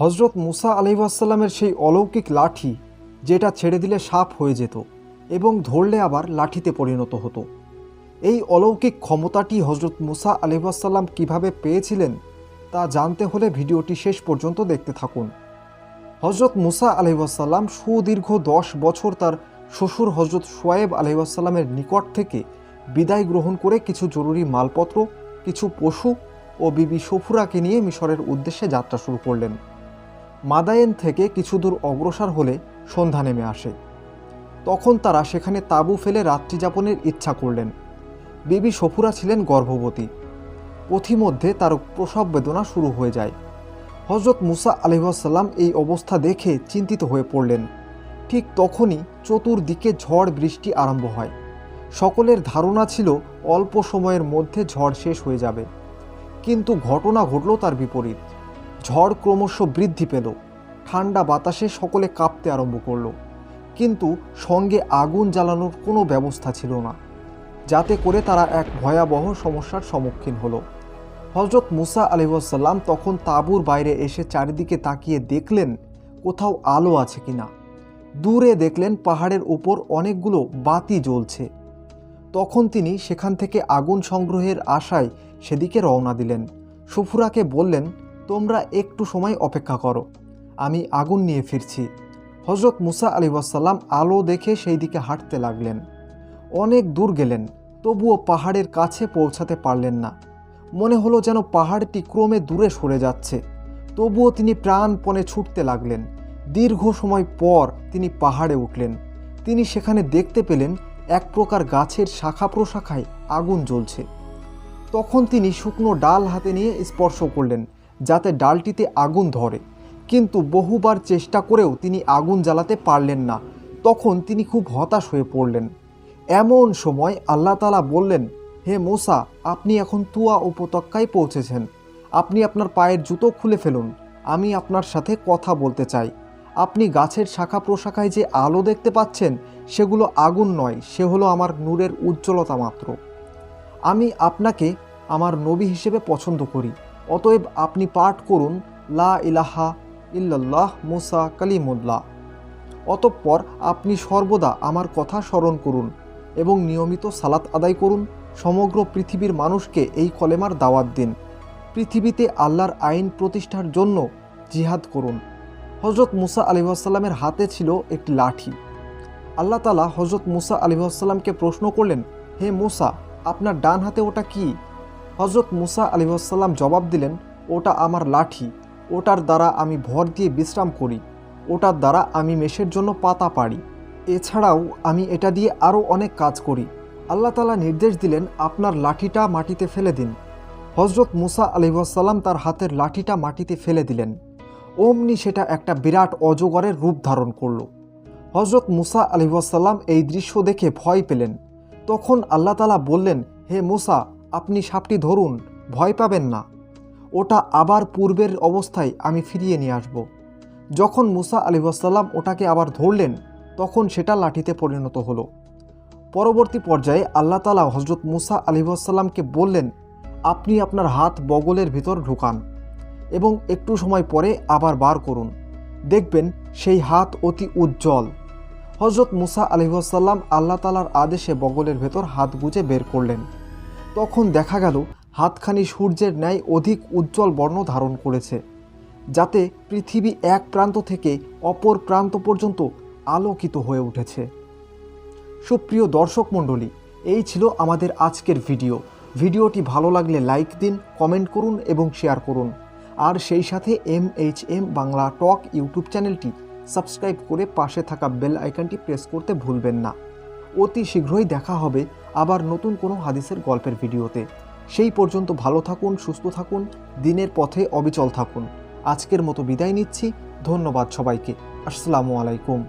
হজরত মুসা আলহিবাসাল্লামের সেই অলৌকিক লাঠি, যেটা ছেড়ে দিলে সাপ হয়ে যেত এবং ধরলে আবার লাঠিতে পরিণত হতো। এই অলৌকিক ক্ষমতাটি হজরত মুসা আলহিবাসাল্লাম কীভাবে পেয়েছিলেন, তা জানতে হলে ভিডিওটি শেষ পর্যন্ত দেখতে থাকুন। হজরত মুসা আলহিবাসাল্লাম সুদীর্ঘ দশ বছর তার শ্বশুর হজরত সোয়েব আলহিবাসাল্লামের নিকট থেকে বিদায় গ্রহণ করে কিছু জরুরি মালপত্র, কিছু পশু ও বিবি সফুরাকে নিয়ে মিশরের উদ্দেশ্যে যাত্রা শুরু করলেন। মাদায়েন থেকে কিছু দূর অগ্রসর হলে সন্ধ্যা নেমে আসে। তখন তারা সেখানে তাঁবু ফেলে রাত্রিযাপনের ইচ্ছা করলেন। বিবি সফুরা ছিলেন গর্ভবতী। পথিমধ্যে তার প্রসব বেদনা শুরু হয়ে যায়। হজরত মুসা আলহাসাল্লাম এই অবস্থা দেখে চিন্তিত হয়ে পড়লেন। ঠিক তখনই চতুর্দিকে ঝড় বৃষ্টি আরম্ভ হয়। সকলের ধারণা ছিল অল্প সময়ের মধ্যে ঝড় শেষ হয়ে যাবে। কিন্তু ঘটনা ঘটল তার বিপরীত। ঝড় ক্রমশ বৃদ্ধি পেল। ঠান্ডা বাতাসে সকলে কাঁপতে আরম্ভ করল। কিন্তু সঙ্গে আগুন জ্বালানোর কোনো ব্যবস্থা ছিল না, যাতে করে তারা এক ভয়াবহ সমস্যার সম্মুখীন হলো। হজরত মুসা আলহাসাল্লাম তখন তাঁবুর বাইরে এসে চারিদিকে তাকিয়ে দেখলেন, কোথাও আলো আছে কিনা। দূরে দেখলেন পাহাড়ের উপর অনেকগুলো বাতি জ্বলছে। তখন তিনি সেখান থেকে আগুন সংগ্রহের আশায় সেদিকে রওনা দিলেন। সুফুরাকে বললেন তোমরা একটু সময় অপেক্ষা করো। আমি আগুন নিয়ে ফিরছি। হজরত মুসা আলী ওয়াসাল্লাম আলো দেখে সেই দিকে হাঁটতে লাগলেন। অনেক দূর গেলেন, তবুও পাহাড়ের কাছে পৌঁছাতে পারলেন না। মনে হলো যেন পাহাড়টি ক্রমে দূরে সরে যাচ্ছে। তবুও তিনি প্রাণপণে ছুটতে লাগলেন। দীর্ঘ সময় পর তিনি পাহাড়ে উঠলেন। তিনি সেখানে দেখতে পেলেন এক প্রকার গাছের শাখা প্রশাখায় আগুন জ্বলছে। তখন তিনি শুকনো ডাল হাতে নিয়ে স্পর্শ করলেন। যাতে ডালটিতে আগুন ধরে। কিন্তু বহুবার চেষ্টা করেও তিনি আগুন জ্বালাতে পারলেন না। তখন তিনি খুব হতাশ হয়ে পড়লেন। এমন সময় আল্লাহ তালা বললেন, হে মোসা, আপনি এখন তুয়া উপত্যকায় পৌঁছেছেন। আপনি আপনার পায়ের জুতো খুলে ফেলুন। আমি আপনার সাথে কথা বলতে চাই। আপনি গাছের শাখা প্রশাখায় যে আলো দেখতে পাচ্ছেন, সেগুলো আগুন নয়, সে হলো আমার নূরের উজ্জ্বলতা মাত্র। আমি আপনাকে আমার নবী হিসেবে পছন্দ করি। অতএব আপনি পাঠ করুন, লা ইলাহা ইল্লাল্লাহ মুসা কালিমুল্লাহ। অতঃপর আপনি সর্বদা আমার কথা স্মরণ করুন এবং নিয়মিত সালাত আদায় করুন, সমগ্র পৃথিবীর মানুষকে এই কলেমার দাওয়াত দিন। পৃথিবীতে আল্লাহর আইন প্রতিষ্ঠার জন্য জিহাদ করুন। হজরত মুসা আলিহাসাল্লামের হাতে ছিল একটি লাঠি। আল্লাহ তালা হজরত মুসা আলিহাসাল্লামকে প্রশ্ন করলেন, হে মুসা, আপনার ডান হাতে ওটা কি? হজরত মুসা আলিহাসাল্লাম জবাব দিলেন, ওটা আমার লাঠি, ওটার দ্বারা আমি ভর দিয়ে বিশ্রাম করি, ওটার দ্বারা আমি মেষের জন্য পাতা পাড়ি। এছাড়াও আমি এটা দিয়ে আরও অনেক কাজ করি। আল্লাহ তালা নির্দেশ দিলেন, আপনার লাঠিটা মাটিতে ফেলে দিন। হজরত মুসা আলিহাসাল্লাম তার হাতের লাঠিটা মাটিতে ফেলে দিলেন। অমনি সেটা একটা বিরাট অজগরের রূপ ধারণ করল। হজরত মুসা আলিহাসাল্লাম এই দৃশ্য দেখে ভয় পেলেন। তখন আল্লাহ তালা বললেন, হে মুসা আপনি সাপটি ধরুন, ভয় পাবেন না। ওটা আবার পূর্বের অবস্থায় আমি ফিরিয়ে নিয়ে আসব। যখন মুসা আলিহাসাল্লাম ওটাকে আবার ধরলেন, তখন সেটা লাঠিতে পরিণত হলো। পরবর্তী পর্যায়ে আল্লাহ তালা হজরত মুসা আলিহাসাল্লামকে বললেন, আপনি আপনার হাত বগলের ভিতর ঢুকান এবং একটু সময় পরে আবার বার করুন। দেখবেন সেই হাত অতি উজ্জ্বল। হজরত মুসা আলিহাসাল্লাম আল্লাহ তালার আদেশে বগলের ভেতর হাত গুজে বের করলেন। তখন দেখা গেল হাতখানি সূর্যের ন্যায় অধিক উজ্জ্বল বর্ণ ধারণ করেছে, যাতে পৃথিবী এক প্রান্ত থেকে অপর প্রান্ত পর্যন্ত আলোকিত হয়ে উঠেছে। সুপ্রিয় দর্শক মণ্ডলী, এই ছিল আমাদের আজকের ভিডিও। ভিডিওটি ভালো লাগলে লাইক দিন, কমেন্ট করুন এবং শেয়ার করুন। আর সেই সাথে M H M Bangla talk YouTube চ্যানেলটি সাবস্ক্রাইব করে পাশে থাকা বেল আইকনটি প্রেস করতে ভুলবেন না। অতি শীঘ্রই দেখা হবে আবার নতুন কোনো হাদিসের গল্পের ভিডিওতে। সেই পর্যন্ত ভালো থাকুন, সুস্থ থাকুন, দিনের পথে অবিচল থাকুন। আজকের মতো বিদায় নিচ্ছি, ধন্যবাদ সবাইকে। আসসালামু আলাইকুম।